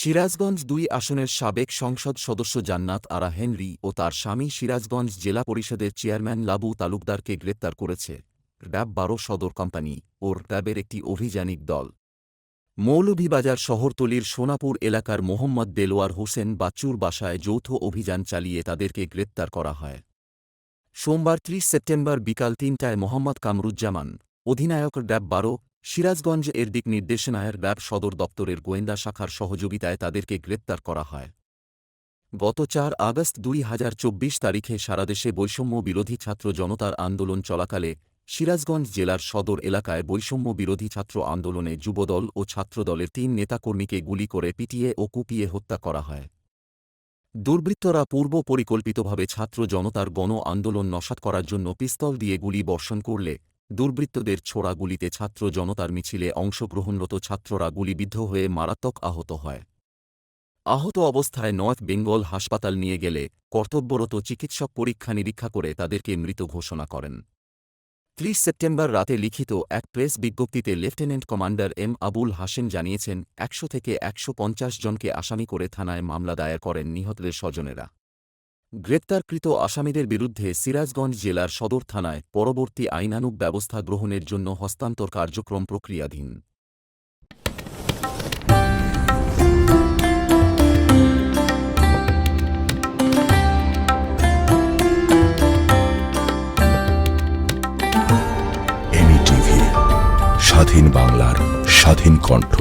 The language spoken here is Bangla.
সিরাজগঞ্জ দুই আসনের সাবেক সংসদ সদস্য জান্নাত আরা হেনরি ও তার স্বামী সিরাজগঞ্জ জেলা পরিষদের চেয়ারম্যান লাবু তালুকদারকে গ্রেপ্তার করেছে র্যাব বারো সদর কোম্পানি ও র্যাবের একটি অভিযানিক দল। মৌলভীবাজার শহরতলির সোনাপুর এলাকার মোহাম্মদ দেলোয়ার হোসেন বাচ্চুর বাসায় যৌথ অভিযান চালিয়ে তাদেরকে গ্রেপ্তার করা হয়। সোমবার ত্রিশ সেপ্টেম্বর বিকাল তিনটায় মোহাম্মদ কামরুজ্জামান, অধিনায়ক র্যাব বারো সিরাজগঞ্জ এর দিক নির্দেশনায়ের র্যাব সদর দপ্তরের গোয়েন্দা শাখার সহযোগিতায় তাদেরকে গ্রেপ্তার করা হয়। গত চার আগস্ট দুই হাজার চব্বিশ তারিখে সারাদেশে বৈষম্য বিরোধী ছাত্র জনতার আন্দোলন চলাকালে সিরাজগঞ্জ জেলার সদর এলাকায় বৈষম্য বিরোধী ছাত্র আন্দোলনে যুবদল ও ছাত্রদলের তিন নেতাকর্মীকে গুলি করে পিটিয়ে ও কুপিয়ে হত্যা করা হয়। দুর্বৃত্তরা পূর্ব পরিকল্পিতভাবে ছাত্র জনতার গণ আন্দোলন নসাৎ করার জন্য পিস্তল দিয়ে গুলি বর্ষণ করলে দুর্বৃত্তদের ছোড়া গুলিতে ছাত্র জনতার মিছিলে অংশগ্রহণরত ছাত্ররা গুলিবিদ্ধ হয়ে মারাত্মক আহত হয়। আহত অবস্থায় নর্থ বেঙ্গল হাসপাতাল নিয়ে গেলে কর্তব্যরত চিকিৎসক পরীক্ষা নিরীক্ষা করে তাদেরকে মৃত ঘোষণা করেন। ত্রিশ সেপ্টেম্বর রাতে লিখিত এক প্রেস বিজ্ঞপ্তিতে লেফটেন্যান্ট কমান্ডার এম আবুল হাসেন জানিয়েছেন, একশো থেকে একশো পঞ্চাশ জনকে আসামি করে থানায় মামলা দায়ের করেন নিহতদের স্বজনেরা। গ্রেপ্তারকৃত আসামিদের বিরুদ্ধে সিরাজগঞ্জ জেলার সদর থানায় পরবর্তী আইনানুগ ব্যবস্থা গ্রহণের জন্য হস্তান্তর কার্যক্রম প্রক্রিয়াধীন। স্বাধীন বাংলার স্বাধীন কণ্ঠ।